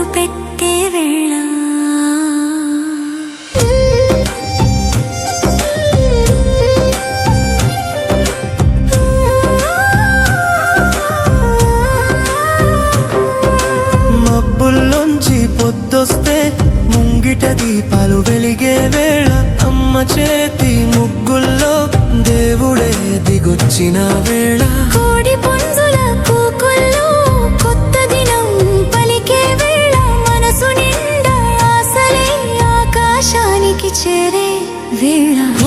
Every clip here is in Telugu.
మొదలు పెట్టే మబ్బుల్లోంచి పొద్దొస్తే ముంగిట దీపాలు వెలిగే వేళ. అమ్మ చేతి ముగ్గుల్లో దేవుడే దిగొచ్చిన వేళ. ছেড়ে বেড়া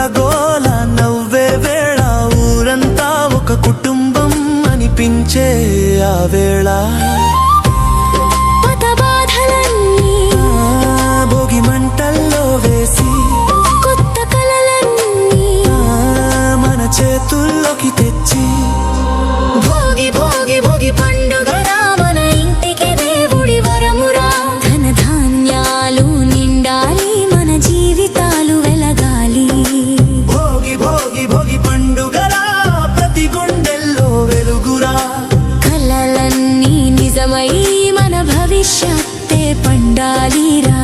అల్లగోల నవ్వే వేళ ఊరంతా ఒక కుటుంబం అనిపించే ఆ వేళ. शक्ते पण्डालिरा